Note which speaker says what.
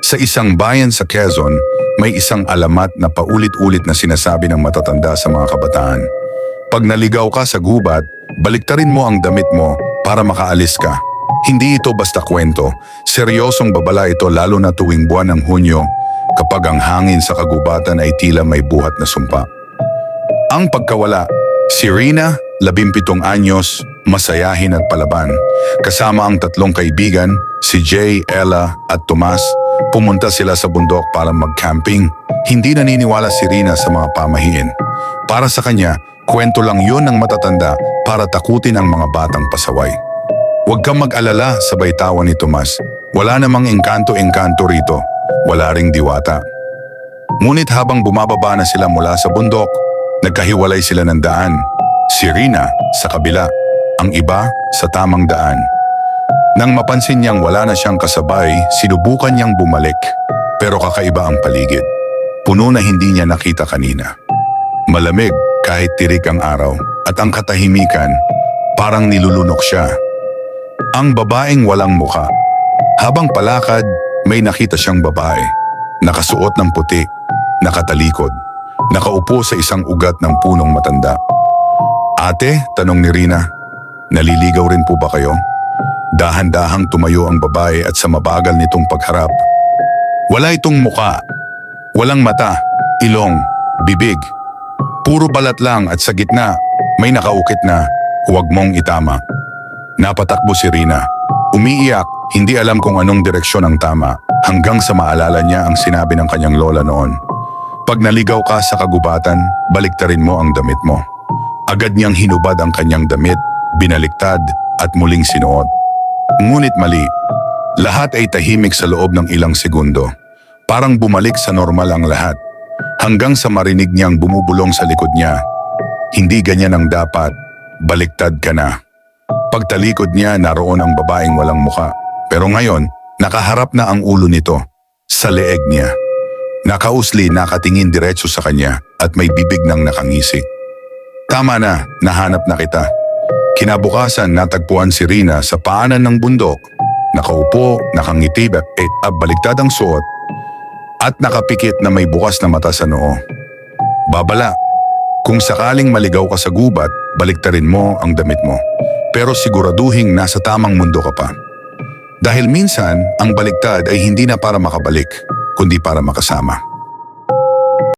Speaker 1: Sa isang bayan sa Quezon, may isang alamat na paulit-ulit na sinasabi ng matatanda sa mga kabataan. Pag naligaw ka sa gubat, baliktarin mo ang damit mo para makaalis ka. Hindi ito basta kwento. Seryosong babala ito lalo na tuwing buwan ng Hunyo kapag ang hangin sa kagubatan ay tila may buhat na sumpa. Ang pagkawala, si Rina, labimpitong anyos, masayahin at palaban. Kasama ang tatlong kaibigan, si Jay, Ella at Tomas, pumunta sila sa bundok para mag-camping. Hindi naniniwala si Rina sa mga pamahiin. Para sa kanya, kwento lang yun ng matatanda para takutin ang mga batang pasaway. Huwag kang mag-alala, sabay tawa ni Tomas. Wala namang engkanto-engkanto rito. Wala ring diwata. Ngunit habang bumababa na sila mula sa bundok, nagkahiwalay sila ng daan. Si Rina sa kabila, ang iba sa tamang daan. Nang mapansin niyang wala na siyang kasabay, sinubukan niyang bumalik. Pero kakaiba ang paligid. Puno na hindi niya nakita kanina. Malamig kahit tirik ang araw at ang katahimikan parang nilulunok siya. Ang babaeng walang muka. Habang palakad, may nakita siyang babae. Nakasuot ng puti, nakatalikod, nakaupo sa isang ugat ng punong matanda. Ate, tanong ni Rina, naliligaw rin po ba kayo? Dahan-dahang tumayo ang babae at sa mabagal nitong pagharap. Wala itong muka, walang mata, ilong, bibig. Puro balat lang at sa gitna, may nakaukit na, huwag mong itama. Napatakbo si Rina. Umiiyak, hindi alam kung anong direksyon ang tama, hanggang sa maalala niya ang sinabi ng kanyang lola noon. Pag naligaw ka sa kagubatan, baliktarin mo ang damit mo. Agad niyang hinubad ang kanyang damit, binaliktad at muling sinuot. Ngunit mali. Lahat ay tahimik sa loob ng ilang segundo. Parang bumalik sa normal ang lahat. Hanggang sa marinig niyang bumubulong sa likod niya. Hindi ganyan ang dapat. Baliktad ka na. Pagtalikod niya, naroon ang babaeng walang muka. Pero ngayon, nakaharap na ang ulo nito. Sa leeg niya. Nakausli, nakatingin diretso sa kanya at may bibig ng nakangisi. Tama na, nahanap na kita. Kinabukasan natagpuan si Rina sa paanan ng bundok. Nakaupo, nakangiti, eh, ah, baliktad ang suot at nakapikit na may bukas na mata sa noo. Babala, kung sakaling maligaw ka sa gubat, baliktarin mo ang damit mo. Pero siguraduhing nasa tamang mundo ka pa. Dahil minsan, ang baliktad ay hindi na para makabalik, kundi para makasama.